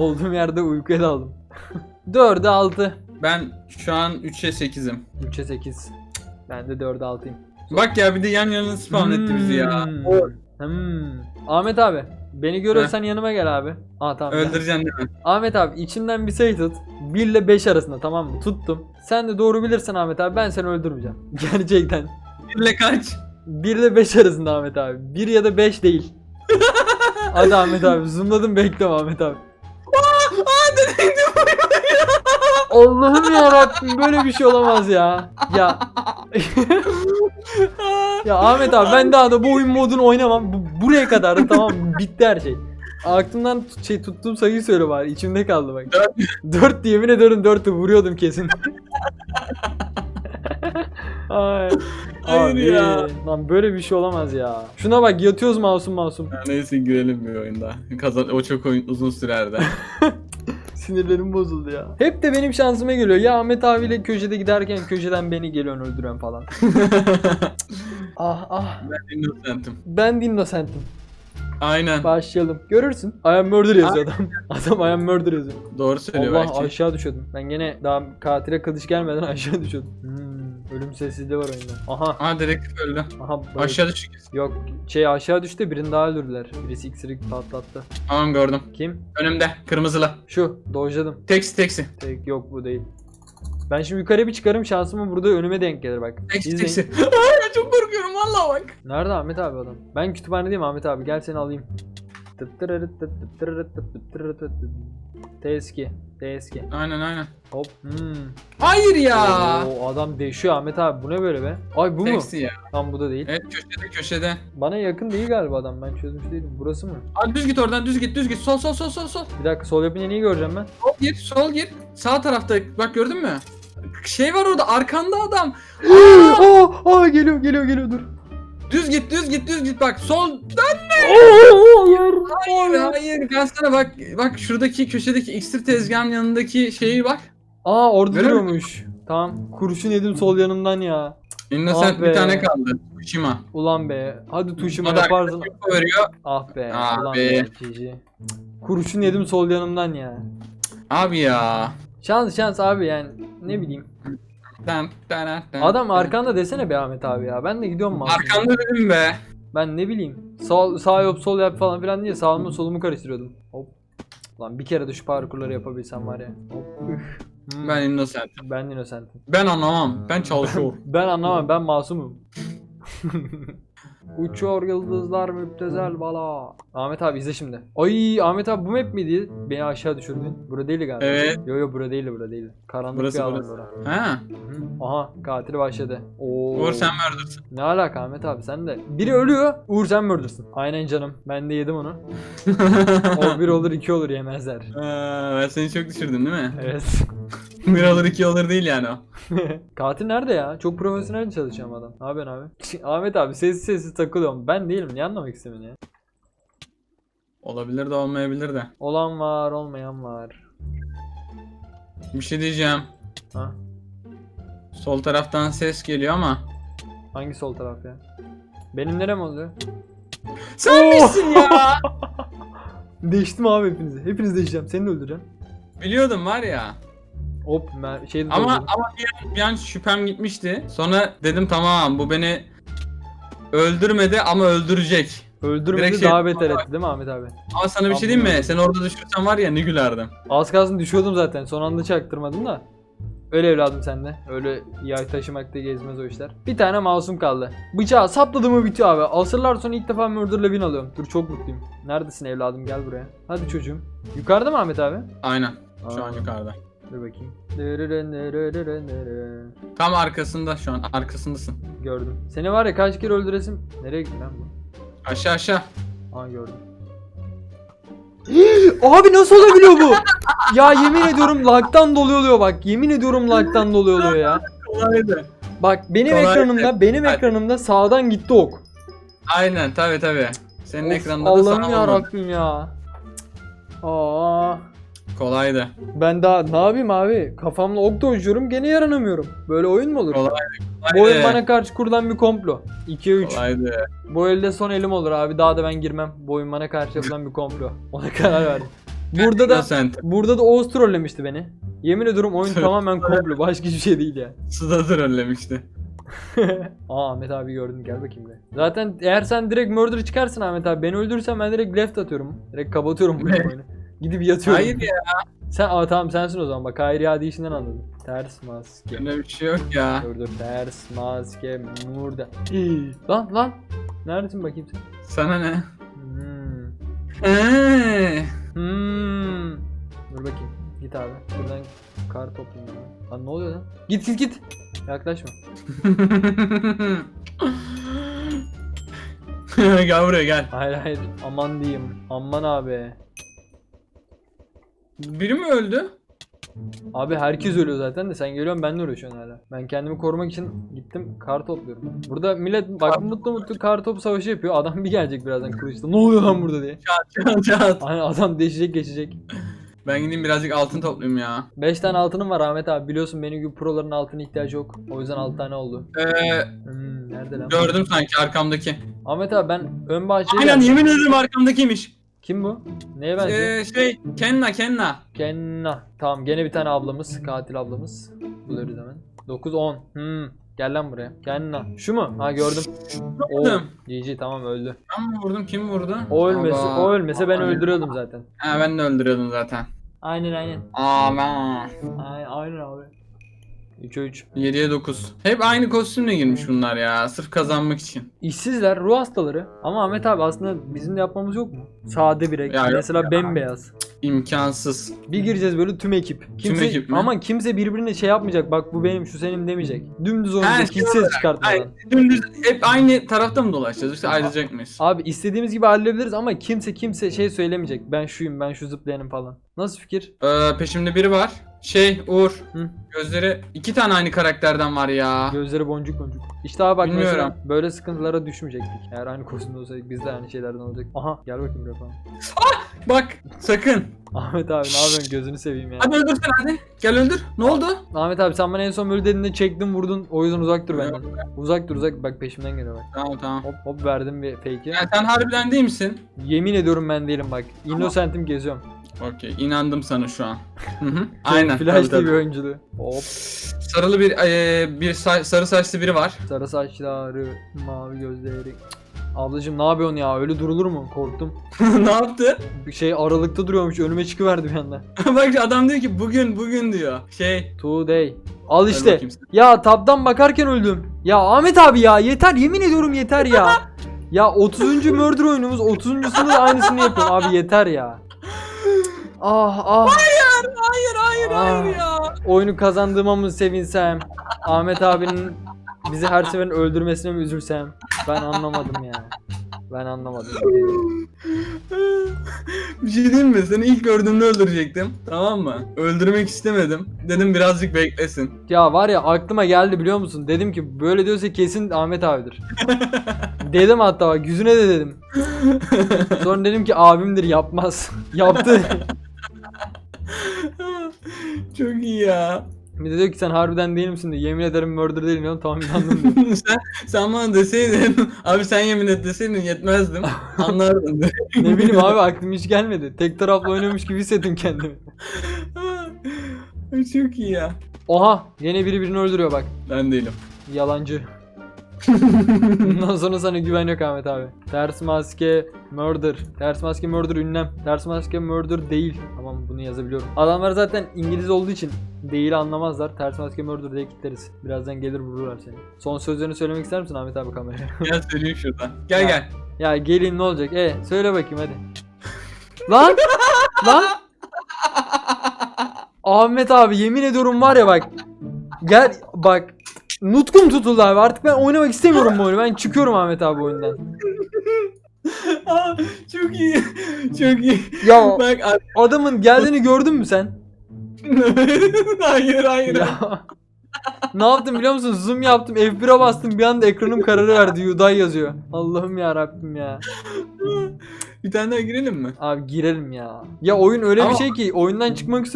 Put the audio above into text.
Olduğum yerde uykuya daldım. 4'e 6. Ben şu an 3'e 8'im. 3'e 8. Ben de 4'e 6'yım. Bak ya bir de yan yana spawn etti bizi ya. Hmm. Ahmet abi. Beni görürsen yanıma gel abi. Aa tamam. Öldüreceksin değil mi? Ahmet abi içimden bir sayı tut. 1 ile 5 arasında tamam mı? Tuttum. Sen de doğru bilirsen Ahmet abi ben seni öldürmeyeceğim. Gerçekten. Birle kaç? 1 ile 5 arasında Ahmet abi. 1 ya da 5 değil. Hadi Ahmet abi zoomladım bekliyorum Ahmet abi. Allah'ım ya Rabbim böyle bir şey olamaz ya. Ya ya Ahmet abi ben daha da bu oyun modunu oynamam. Bu, buraya kadar da tamam bitti her şey. Aklımdan tut- şey tuttuğum sayıyı söyle bari. İçimde kaldı bak. 4 diye yemin ediyorum 4'ü vuruyordum kesin. Ay. Hayır Abi, ya. Lan böyle bir şey olamaz ya. Şuna bak yatıyoruz masum masum. Ya Neyse gülelim bir oyunda. Kazan o çok oyun uzun sürerdi. Sinirlerim bozuldu ya. Hep de benim şansıma geliyor. Ya Ahmet abiyle köşede giderken köşeden beni geliyor öldüren falan. ah ah. ben innocentim. Ben innocentim. Aynen. Başlayalım. Görürsün. I am murder yazıyor adam. Adam I am murder yazıyor. Doğru söylüyor Allah belki. aşağı düşüyordum. Ben gene daha katile kılıç gelmeden aşağı düşüyordum. Hmm, ölüm sessizliği var oyunda. Aha. Aa dedektif öldü. Aha. bayıldı. Aşağı düşük. Yok şey aşağı düştü birini daha öldürdüler. Birisi iksiri patlattı. Tamam gördüm. Kim? Önümde. Kırmızılı. Şu. Dojladım. Teksi teksi. Tek yok bu değil. Ben şimdi yukarı bir çıkarım şansıma burada önüme denk gelir bak. Teksi İzleyin. teksi. Çok korkuyorum valla bak. Nerede Ahmet abi adam? Ben kütüphanedeyim Ahmet abi gel seni alayım. T2 T2 Aynen aynen. Hop hmm. Hayır ya. Oo, adam değişiyor Ahmet abi bu ne böyle be? Ay bu mu? Teksi ya. Tam bu da değil. Evet köşede köşede. Bana yakın değil galiba adam ben çözmüş değilim. Burası mı? Aa, düz git oradan düz git düz git. Sol sol sol sol sol. Bir dakika sol yapınca neyi göreceğim ben? Sol gir sol gir. Sağ tarafta bak gördün mü? Şey var orada arkanda adam. Aa, aa geliyor geliyor geliyor dur. Düz git düz git düz git bak sol. Hayır. Hayır hayır ben sana bak bak şuradaki köşedeki iksir tezgahının yanındaki şeyi bak. Aa orada Görüyor duruyormuş. Tamam kurşun yedim sol yanımdan ya. Innocent Ah be. bir tane kaldı. Tsushima. Ulan be. Hadi da yaparsın. veriyor. Ah be. Ah ulan be. be. Kurşun yedim sol yanımdan ya. Abi ya. Şans şans abi yani. Ne bileyim. Adam arkanda desene be Ahmet abi ya. Ben de gidiyorum masum. Arkanda dedim be. Ben ne bileyim. Sol, sağ yap sol yap falan filan diye sağımı solumu karıştırıyordum. Hop. Lan bir kere de şu parkurları yapabilsem var ya. Hop. Üf. Hmm. Ben innocent. Ben innocentim. Ben anlamam. Ben çalışıyorum. Ben anlamam ben masumum. Uçuyor yıldızlar müptezel bala. Ahmet abi izle şimdi. Ay Ahmet abi bu map miydi? Beni aşağı düşürdün. Bura değil galiba. Evet. Yo yo bura değil bura değil. Karanlık Burası, bir alan burası. bura. ha. Hı. Aha katil başladı. Oo. Uğur sen mi öldürsün? Ne alaka Ahmet abi sen de. Biri ölüyor Uğur sen mi öldürsün? Aynen canım. Ben de yedim onu. O bir olur iki olur yemezler. Aa, ben seni çok düşürdüm değil mi? Evet. Bir olur iki olur değil yani o. Katil nerede ya? Çok profesyonel çalışan adam. Ne yapıyorsun abi? Ahmet abi sessiz sessiz takılıyorum. Ben değilim. Niye anlamak istemiyorsun ya? Olabilir de olmayabilir de. Olan var, olmayan var. Bir şey diyeceğim. Ha? Sol taraftan ses geliyor ama. Hangi sol taraf ya? Benim nerem oluyor? Sen Oh! misin ya? Değiştim abi hepinizi. Hepinizi değişeceğim. Seni de öldüreceğim. Biliyordum var ya. Hop, mer şey de Ama ama bir an, bir an şüphem gitmişti. Sonra dedim tamam bu beni öldürmedi ama öldürecek. Öldürmedi direkt şey- daha beter etti değil mi Ahmet abi? Ama sana bir şey diyeyim mi? Sen orada düşürsen var ya ne gülerdim. Az kalsın düşüyordum zaten. Son anda çaktırmadım da. Öyle evladım sende. Öyle yay taşımakta gezmez o işler. Bir tane masum kaldı. Bıçağı sapladı mı bitiyor abi. Asırlar sonra ilk defa Murder'la win alıyorum. Dur çok mutluyum. Neredesin evladım gel buraya. Hadi çocuğum. Yukarıda mı Ahmet abi? Aynen. Şu Aa. an yukarıda. Dur bakayım. Tam arkasında şu an. Arkasındasın. Gördüm. Seni var ya kaç kere öldüresim. Nereye gitti lan bu? Aşağı aşağı. Aa gördüm. Abi nasıl olabiliyor bu? ya yemin ediyorum lag'tan doluyor oluyor bak. Yemin ediyorum lag'tan doluyor oluyor ya. Kolaydı. Bak benim Kolay ekranımda benim Hadi. ekranımda sağdan gitti ok. Aynen tabi tabi. Senin Of, ekranda da Allah'ım sana ya. Rabbim ya. Aa, Kolaydı. ben daha ne yapayım abi? Kafamla ok dojluyorum gene yaranamıyorum. Böyle oyun mu olur? Kolay. Bu oyun Kolaydı. bana karşı kurulan bir komplo. 2'ye 3. Kolaydı. Bu elde son elim olur abi. Daha da ben girmem. Bu oyun bana karşı yapılan bir komplo. Ona karar verdim. Burada da burada da Oğuz trollemişti beni. Yemin ediyorum oyun tamamen komplo. Başka hiçbir şey değil ya. Suda trollemişti. Aa Ahmet abi gördüm gel bakayım be. Zaten eğer sen direkt murder çıkarsın Ahmet abi beni öldürürsen ben direkt left atıyorum. Direkt kapatıyorum bu oyunu. Gidip yatıyorum. Hayır ya. Sen aa tamam sensin o zaman bak hayır ya deyişinden anladım. Ters maske. Öyle bir şey yok ya. Dur dur ters maske burada. Hii. lan lan. Neredesin bakayım sen? Sana ne? Hmm. Eee. Hmm. Dur bakayım. Git abi. Buradan kar toplayayım. ben. Lan ne oluyor lan? Git git git. Yaklaşma. gel buraya gel. Hayır hayır. Aman diyeyim. Aman abi. Biri mi öldü? Abi herkes ölüyor zaten de sen geliyorsun benle uğraşıyorsun hala. Ben kendimi korumak için gittim kar topluyorum. Burada millet bak mutlu mutlu kar topu savaşı yapıyor. Adam bir gelecek birazdan kılıçla. Ne oluyor lan burada diye. Çat çat. Hani adam değişecek geçecek. Ben gideyim birazcık altın toplayayım ya. 5 tane altınım var Ahmet abi. Biliyorsun benim gibi proların altına ihtiyacı yok. O yüzden 6 tane oldu. Ee, Hmm, nerede lan? gördüm sanki arkamdaki. Ahmet abi ben ön bahçeye Aynen geldim. yemin ederim arkamdakiymiş. Kim bu? Neye benziyor? Ee, şey Kenna Kenna. Kenna. Tamam gene bir tane ablamız. Katil ablamız. Buluyoruz hemen. 9 10. Hmm. Gel lan buraya. Kenna. Şu mu? Ha gördüm. Gördüm. GG tamam öldü. Ben mi vurdum kim vurdu? O ölmesi, Allah. o ölmese ben Allah. öldürüyordum zaten. Ha ben de öldürüyordum zaten. Aynen aynen. Aman. Aynen, aynen abi. 3'e 3. 7'ye 9. Hep aynı kostümle girmiş bunlar ya. Sırf kazanmak için. İşsizler, ruh hastaları. Ama Ahmet abi aslında bizim de yapmamız yok mu? Sade bir renk. Ya yok Mesela ya. bembeyaz. İmkansız. Bir gireceğiz böyle tüm ekip. Kimse, ekip mi? Ama kimse birbirine şey yapmayacak. Bak bu benim, şu senin demeyecek. Dümdüz oynayacak şey hiç ses çıkartmadan. Ay, dümdüz hep aynı tarafta mı dolaşacağız? İşte ayrılacak mıyız? Abi istediğimiz gibi halledebiliriz ama kimse kimse şey söylemeyecek. Ben şuyum, ben şu zıplayanım falan. Nasıl fikir? Ee, peşimde biri var. Şey Uğur. Hı. Gözleri iki tane aynı karakterden var ya. Gözleri boncuk boncuk. İşte abi bak Bilmiyorum. mesela böyle sıkıntılara düşmeyecektik. Eğer aynı kostümde olsaydık biz de aynı şeylerden olacak. Aha gel bakayım buraya falan. Bak sakın. Ahmet abi ne yapıyorsun gözünü seveyim ya. Hadi öldürsene hadi. Gel öldür. Ne oldu? Ahmet abi sen bana en son böyle dediğinde çektin vurdun. O yüzden uzak dur benden. Uzak dur uzak bak peşimden geliyor bak. Tamam tamam. Hop hop verdim bir fake'i. Ya sen harbiden değil misin? Yemin ediyorum ben değilim bak. Innocent'im geziyorum. Okey inandım sana şu an. Hı hı. Çok Aynen. Flash tabii, TV tabii. oyunculuğu. Hop. Sarılı bir e, bir sa- sarı saçlı biri var. Sarı saçları, mavi gözleri. Ablacım ne yapıyorsun ya? Öyle durulur mu? Korktum. ne yaptı? Bir şey aralıkta duruyormuş. Önüme çıkıverdi bir anda. Bak adam diyor ki bugün bugün diyor. Şey. Today. Al işte. Ya tabdan bakarken öldüm. Ya Ahmet abi ya yeter yemin ediyorum yeter ya. ya 30. murder oyunumuz 30.sunu da aynısını yapıyor abi yeter ya. Ah ah Hayır hayır Ah. hayır ya. oyunu kazandığıma mı sevinsem? Ahmet abinin bizi her seferin öldürmesine mi üzülsem? Ben anlamadım ya. Ben anlamadım. bir şey diyeyim mi? Seni ilk gördüğümde öldürecektim. Tamam mı? Öldürmek istemedim. Dedim birazcık beklesin. Ya var ya aklıma geldi biliyor musun? Dedim ki böyle diyorsa kesin Ahmet abidir. dedim hatta bak yüzüne de dedim. Sonra dedim ki abimdir yapmaz. Yaptı. Çok iyi ya. Bir de diyor ki sen harbiden değil misin diyor. Yemin ederim murder değilim diyorum. Tamam inandım diyor. sen, sen bana deseydin, abi sen yemin et deseydin yetmezdim. Anlardın. ne bileyim abi aklım hiç gelmedi. Tek taraflı oynuyormuş gibi hissettim kendimi. Çok iyi ya. Oha yine biri birini öldürüyor bak. Ben değilim. Yalancı. Bundan sonra sana güven yok Ahmet abi. Ters maske murder. Ters maske murder ünlem. Ters maske murder değil. Tamam bunu yazabiliyorum. Adamlar zaten İngiliz olduğu için değil anlamazlar. Ters maske murder diye kitleriz. Birazdan gelir vururlar seni. Son sözlerini söylemek ister misin Ahmet abi kameraya? Gel söyleyeyim şuradan. Gel Ya. gel. ya gelin ne olacak? E söyle bakayım hadi. Lan! Lan! Ahmet abi yemin ediyorum var ya bak. Gel bak. Nutkum tutuldu abi. Artık ben oynamak istemiyorum bu oyunu. Ben çıkıyorum Ahmet abi oyundan. Aa, çok iyi. Çok iyi. Ya Bak adamın geldiğini gördün mü sen? hayır hayır. Ya. ne yaptım biliyor musun? Zoom yaptım. F1'e bastım. Bir anda ekranım kararı verdi. Yuday yazıyor. Allah'ım ya Rabbim ya. Bir tane daha girelim mi? Abi girelim ya. Ya oyun öyle Ama- bir şey ki oyundan çıkmak